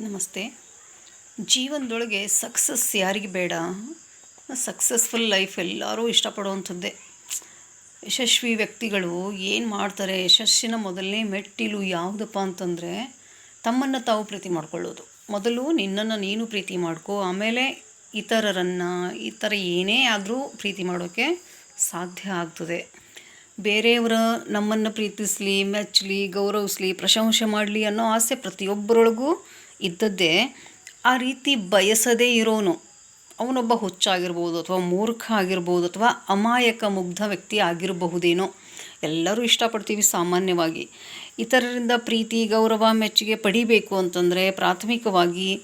ನಮಸ್ತೆ. ಜೀವನದೊಳಗೆ ಸಕ್ಸಸ್ ಯಾರಿಗೆ ಬೇಡ? ಸಕ್ಸಸ್ಫುಲ್ ಲೈಫ್ ಎಲ್ಲರೂ ಇಷ್ಟಪಡುವಂಥದ್ದೇ. ಯಶಸ್ವಿ ವ್ಯಕ್ತಿಗಳು ಏನು ಮಾಡ್ತಾರೆ? ಯಶಸ್ಸಿನ ಮೊದಲನೇ ಮೆಟ್ಟಿಲು ಯಾವುದಪ್ಪ ಅಂತಂದರೆ ತಮ್ಮನ್ನು ತಾವು ಪ್ರೀತಿ ಮಾಡ್ಕೊಳ್ಳೋದು. ಮೊದಲು ನಿನ್ನನ್ನು ನೀನು ಪ್ರೀತಿ ಮಾಡ್ಕೋ, ಆಮೇಲೆ ಇತರರನ್ನು, ಇತರ ಏನೇ ಆದರೂ ಪ್ರೀತಿ ಮಾಡೋಕ್ಕೆ ಸಾಧ್ಯ ಆಗ್ತದೆ. ಬೇರೆಯವರ ನಮ್ಮನ್ನು ಪ್ರೀತಿಸಲಿ ಮೆಚ್ಚಲಿ ಗೌರವಿಸಲಿ, ಪ್ರಶಂಸೆ ಮಾಡಲಿ ಅನ್ನೋ ಆಸೆ ಪ್ರತಿಯೊಬ್ಬರೊಳಗೂ ಇದ್ದದ್ದೇ ಆ ರೀತಿ ಬಯಸದೇ ಇರೋನು. ಅವನೊಬ್ಬ ಹುಚ್ಚಾಗಿರ್ಬೋದು ಅಥವಾ ಮೂರ್ಖ ಆಗಿರ್ಬೋದು ಅಥವಾ ಅಮಾಯಕ ಮುಗ್ಧ ವ್ಯಕ್ತಿ ಆಗಿರಬಹುದೇನೋ. ಎಲ್ಲರೂ ಇಷ್ಟಪಡ್ತೀವಿ ಸಾಮಾನ್ಯವಾಗಿ. ಇತರರಿಂದ ಪ್ರೀತಿ, ಗೌರವ, ಮೆಚ್ಚುಗೆ ಪಡಿಬೇಕು ಅಂತಂದರೆ ಪ್ರಾಥಮಿಕವಾಗಿ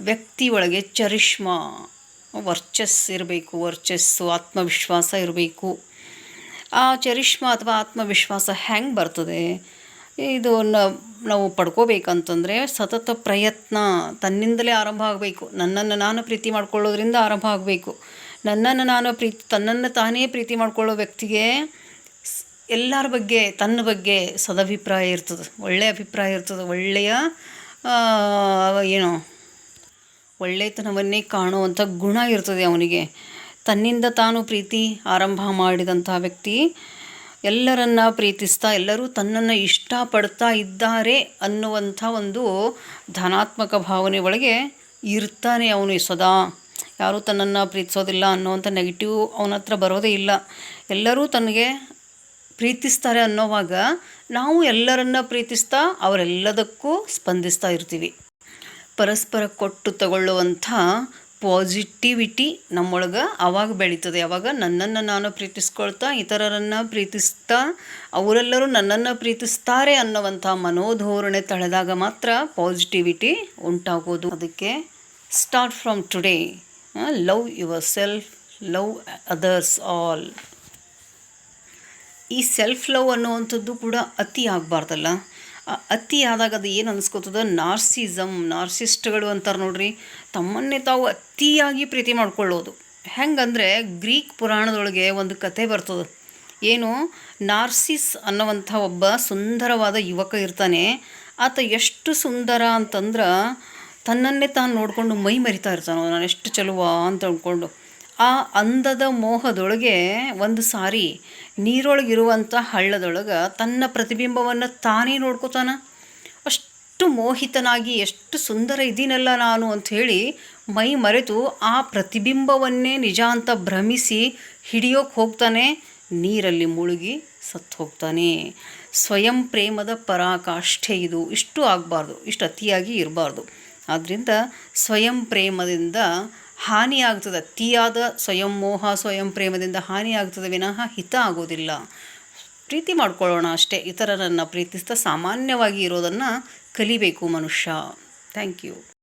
ವ್ಯಕ್ತಿಯೊಳಗೆ ಚರಿಷ್ಮ, ವರ್ಚಸ್ ಇರಬೇಕು, ವರ್ಚಸ್ಸು, ಆತ್ಮವಿಶ್ವಾಸ ಇರಬೇಕು. ಆ ಚರಿಷ್ಮ ಅಥವಾ ಆತ್ಮವಿಶ್ವಾಸ ಹೆಂಗೆ ಬರ್ತದೆ? ಇದು ನಾವು ಪಡ್ಕೋಬೇಕಂತಂದರೆ ಸತತ ಪ್ರಯತ್ನ ತನ್ನಿಂದಲೇ ಆರಂಭ ಆಗಬೇಕು. ನನ್ನನ್ನು ನಾನು ಪ್ರೀತಿ ಮಾಡಿಕೊಳ್ಳೋದ್ರಿಂದ ಆರಂಭ ಆಗಬೇಕು. ನನ್ನನ್ನು ನಾನು ಪ್ರೀತಿ, ತನ್ನನ್ನು ತಾನೇ ಪ್ರೀತಿ ಮಾಡಿಕೊಳ್ಳೋ ವ್ಯಕ್ತಿಗೆ ಎಲ್ಲರ ಬಗ್ಗೆ, ತನ್ನ ಬಗ್ಗೆ ಸದಭಿಪ್ರಾಯ ಇರ್ತದೆ. ಒಳ್ಳೆಯ ಅಭಿಪ್ರಾಯ ಇರ್ತದೆ. ಒಳ್ಳೆಯ ಏನು ಒಳ್ಳೆಯತನವನ್ನೇ ಕಾಣುವಂಥ ಗುಣ ಇರ್ತದೆ ಅವನಿಗೆ. ತನ್ನಿಂದ ತಾನು ಪ್ರೀತಿ ಆರಂಭ ಮಾಡಿದಂಥ ವ್ಯಕ್ತಿ ಎಲ್ಲರನ್ನ ಪ್ರೀತಿಸ್ತಾ, ಎಲ್ಲರೂ ತನ್ನನ್ನು ಇಷ್ಟಪಡ್ತಾ ಇದ್ದಾರೆ ಅನ್ನುವಂಥ ಒಂದು ಧನಾತ್ಮಕ ಭಾವನೆ ಒಳಗೆ ಇರ್ತಾನೆ ಅವನು ಸದಾ. ಯಾರೂ ತನ್ನನ್ನು ಪ್ರೀತಿಸೋದಿಲ್ಲ ಅನ್ನುವಂಥ ನೆಗೆಟಿವ್ ಅವನ ಹತ್ರ ಬರೋದೇ ಇಲ್ಲ. ಎಲ್ಲರೂ ತನಗೆ ಪ್ರೀತಿಸ್ತಾರೆ ಅನ್ನೋವಾಗ ನಾವು ಎಲ್ಲರನ್ನ ಪ್ರೀತಿಸ್ತಾ ಅವರೆಲ್ಲದಕ್ಕೂ ಸ್ಪಂದಿಸ್ತಾ ಇರ್ತೀವಿ. ಪರಸ್ಪರ ಕೊಟ್ಟು ತಗೊಳ್ಳುವಂಥ ಪಾಸಿಟಿವಿಟಿ ನಮ್ಮೊಳಗೆ ಆವಾಗ ಬೆಳೀತದೆ. ಯಾವಾಗ ನನ್ನನ್ನು ನಾನು ಪ್ರೀತಿಸ್ಕೊಳ್ತಾ, ಇತರರನ್ನು ಪ್ರೀತಿಸ್ತಾ, ಅವರೆಲ್ಲರೂ ನನ್ನನ್ನು ಪ್ರೀತಿಸ್ತಾರೆ ಅನ್ನೋವಂಥ ಮನೋಧೋರಣೆ ತಳೆದಾಗ ಮಾತ್ರ ಪಾಸಿಟಿವಿಟಿ ಉಂಟಾಗೋದು. ಅದಕ್ಕೆ start from today love yourself love others all ಈ ಸೆಲ್ಫ್ ಲವ್ ಅನ್ನುವಂಥದ್ದು ಕೂಡ ಅತಿ ಆಗಬಾರ್ದಲ್ಲ? ಅತಿ ಆದಾಗ ಅದು ಏನು ಅನ್ಸ್ಕೋತದ ನಾರ್ಸಿಸಮ್ ನಾರ್ಸಿಸ್ಟ್ಗಳು ಅಂತಾರೆ ನೋಡ್ರಿ, ತಮ್ಮನ್ನೇ ತಾವು ಅತಿಯಾಗಿ ಪ್ರೀತಿ ಮಾಡ್ಕೊಳ್ಳೋದು. ಹೆಂಗಂದರೆ ಗ್ರೀಕ್ ಪುರಾಣದೊಳಗೆ ಒಂದು ಕತೆ ಬರ್ತದೆ. ಏನು, ನಾರ್ಸಿಸ್ ಅನ್ನುವಂಥ ಒಬ್ಬ ಸುಂದರವಾದ ಯುವಕ ಇರ್ತಾನೆ. ಆತ ಎಷ್ಟು ಸುಂದರ ಅಂತಂದ್ರೆ ತನ್ನನ್ನೇ ತಾನು ನೋಡಿಕೊಂಡು ಮೈ ಮರಿತಾ ಇರ್ತಾನೆ ನಾನು ಎಷ್ಟು ಚಲುವ ಅಂತ ಅಂದ್ಕೊಂಡು ಆ ಅಂದದ ಮೋಹದೊಳಗೆ ಒಂದು ಸಾರಿ ನೀರೊಳಗಿರುವಂಥ ಹಳ್ಳದೊಳಗೆ ತನ್ನ ಪ್ರತಿಬಿಂಬವನ್ನು ತಾನೇ ನೋಡ್ಕೋತಾನ. ಅಷ್ಟು ಮೋಹಿತನಾಗಿ, ಎಷ್ಟು ಸುಂದರ ಇದ್ದೀನಲ್ಲ ನಾನು ಅಂಥೇಳಿ ಮೈ ಮರೆತು ಆ ಪ್ರತಿಬಿಂಬವನ್ನೇ ನಿಜ ಅಂತ ಭ್ರಮಿಸಿ ಹಿಡಿಯೋಕೆ ಹೋಗ್ತಾನೆ. ನೀರಲ್ಲಿ ಮುಳುಗಿ ಸತ್ತು ಹೋಗ್ತಾನೆ. ಸ್ವಯಂ ಪ್ರೇಮದ ಪರಾಕಾಷ್ಠೆ ಇದು. ಇಷ್ಟು ಆಗಬಾರ್ದು. ಇಷ್ಟು ಅತಿಯಾಗಿ ಇರಬಾರ್ದು. ಆದ್ದರಿಂದ ಸ್ವಯಂ ಪ್ರೇಮದಿಂದ ಹಾನಿ ಆಗ್ತದೆ ಅತಿಯಾದ ಸ್ವಯಂ ಮೋಹ ಸ್ವಯಂ ಪ್ರೇಮದಿಂದ ಹಾನಿಯಾಗ್ತದೆ ವಿನಃ ಹಿತ ಆಗೋದಿಲ್ಲ ಪ್ರೀತಿ ಮಾಡ್ಕೊಳ್ಳೋಣ ಅಷ್ಟೇ. ಇತರರನ್ನು ಪ್ರೀತಿಸ್ತಾ ಸಾಮಾನ್ಯವಾಗಿ ಇರೋದನ್ನು ಕಲಿಬೇಕು ಮನುಷ್ಯ. Thank you.